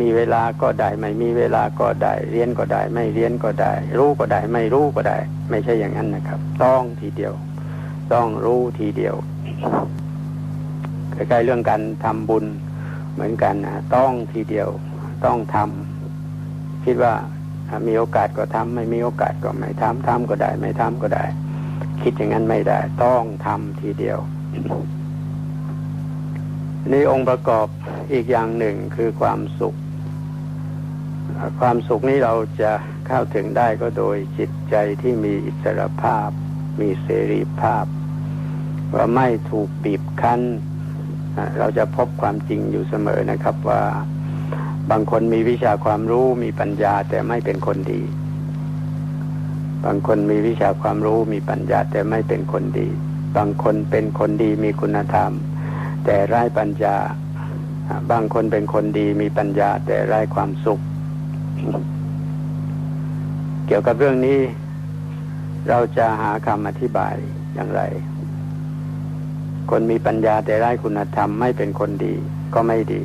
มีเวลาก็ได้ ไม่มีเวลาก็ได้ เรียนก็ได้ ไม่เรียนก็ได้ รู้ก็ได้ ไม่รู้ก็ได้ ไม่ใช่อย่างนั้นนะครับ ต้องทีเดียว ต้องรู้ทีเดียวใกล้ๆเรื่องการทำบุญเหมือนกันนะต้องทีเดียวต้องทำคิดว่ามีโอกาสก็ทำไม่มีโอกาสก็ไม่ทำทำก็ได้ ไม่ทำก็ได้ คิดอย่างนั้นไม่ได้ ต้องทำทีเดียว นี่องค์ประกอบอีกอย่างหนึ่งคือความสุข ความสุขนี้เราจะเข้าถึงได้ก็โดยจิตใจที่มีอิสรภาพ มีเสรีภาพ ว่าไม่ถูกบีบคั้น เราจะพบความจริงอยู่เสมอนะครับว่าบางคนมีวิชาความรู้มีปัญญาแต่ไม่เป็นคนดี บางคนมีวิชาความรู้มีปัญญาแต่ไม่เป็นคนดี บางคนเป็นคนดีมีคุณธรรม แต่ไร้ปัญญา บางคนเป็นคนดีมีปัญญา แต่ไร้ความสุข เกี่ยวกับเรื่องนี้ เราจะหาคำอธิบายอย่างไร คนมีปัญญาแต่ไร้คุณธรรมไม่เป็นคนดีก็ไม่ดี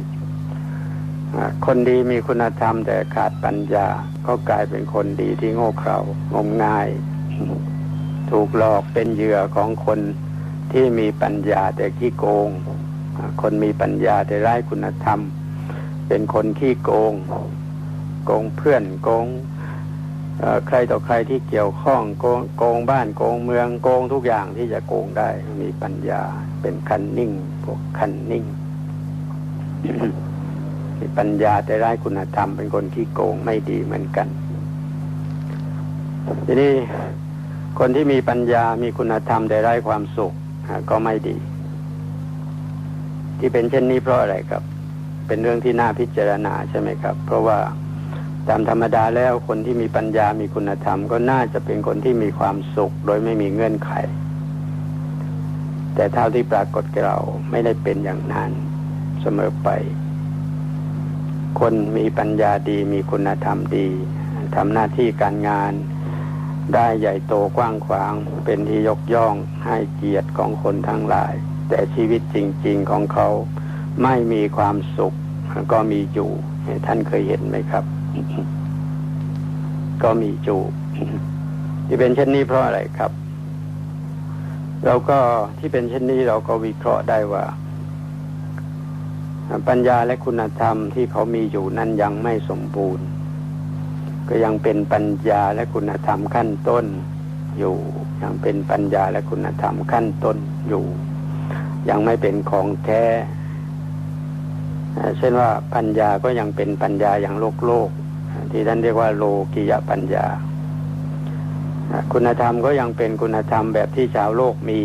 คนดีมีคุณธรรมแต่ขาดปัญญา ก็กลายเป็นคนดีที่โง่เขลางมงาย ถูกหลอกเป็นเหยื่อของคนที่มีปัญญาแต่ขี้โกง คนมีปัญญาแต่ไร้คุณธรรม เป็นคนขี้โกง โกงเพื่อนโกงใครต่อใครที่เกี่ยวข้องโกงโกงบ้านโกงเมืองโกงทุกอย่างที่จะโกงได้ มีปัญญา เป็นคันนิ่ง พวกคันนิ่งมีปัญญาแต่ไร้คุณธรรม เป็นคนขี้โกงไม่ดีเหมือนกัน ทีนี้คนที่มีปัญญามีคุณธรรมแต่ไร้ความสุขก็ไม่ดี ที่เป็นเช่นนี้เพราะอะไรครับ เป็นเรื่องที่น่าพิจารณาใช่ไหมครับ เพราะว่าตามธรรมดาแล้วคนที่มีปัญญามีคุณธรรม ก็น่าจะเป็นคนที่มีความสุข โดยไม่มีเงื่อนไข แต่เท่าที่ปรากฏแก่เราไม่ได้เป็นอย่างนั้นเสมอไป คนมีปัญญาดีมีคุณธรรมดีทำหน้าที่การงาน ได้ใหญ่โตกว้างขวาง เป็นที่ยกย่องให้เกียรติของคนทั้งหลาย แต่ชีวิตจริง ๆของเขาไม่มีความสุขก็มีอยู่ ท่านเคยเห็นไหมครับ ก็มีจูที่เป็นเช่นนี้เพราะอะไรครับ เราก็ที่เป็นเช่นนี้เราก็วิเคราะห์ได้ว่า ปัญญาและคุณธรรมที่เขามีอยู่นั้นยังไม่สมบูรณ์ ก็ยังเป็นปัญญาและคุณธรรมขั้นต้นอยู่ ยังเป็นปัญญาและคุณธรรมขั้นต้นอยู่ ยังไม่เป็นของแท้ เช่นว่าปัญญาก็ยังเป็นปัญญาอย่างโลกโลก ที่ท่านเรียกว่าโลกิยปัญญา คุณธรรมก็ยังเป็นคุณธรรมแบบที่ชาวโลกมี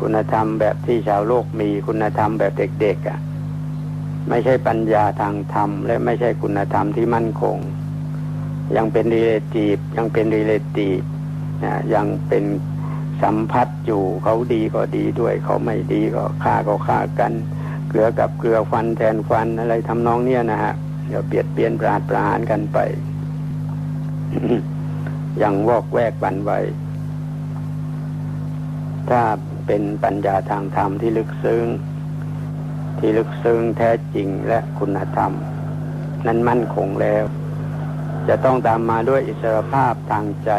คุณธรรมแบบที่ชาวโลกมี คุณธรรมแบบเด็กๆอะไม่ใช่ปัญญาทางธรรม และไม่ใช่คุณธรรมที่มั่นคง ยังเป็นรีเลทีฟยังเป็นรีเลทีฟยังเป็น สัมพัทธ์อยู่เขาดีก็ดีด้วย เขาไม่ดีก็ฆ่าก็ฆ่ากัน เกลือกับเกลือฟันแทนฟันอะไรทำนองเนี้ยนะฮะเดี๋ยวเปลี่ยนเปลี่ยนปราดปราหารกันไปยังวอกแวกบันไวถ้าเป็นปัญญาทางธรรมที่ลึกซึ้งที่ลึกซึ้งแท้จริงและคุณธรรม นั้นมั่นคงแล้ว จะต้องตามมาด้วยอิสรภาพทางใจ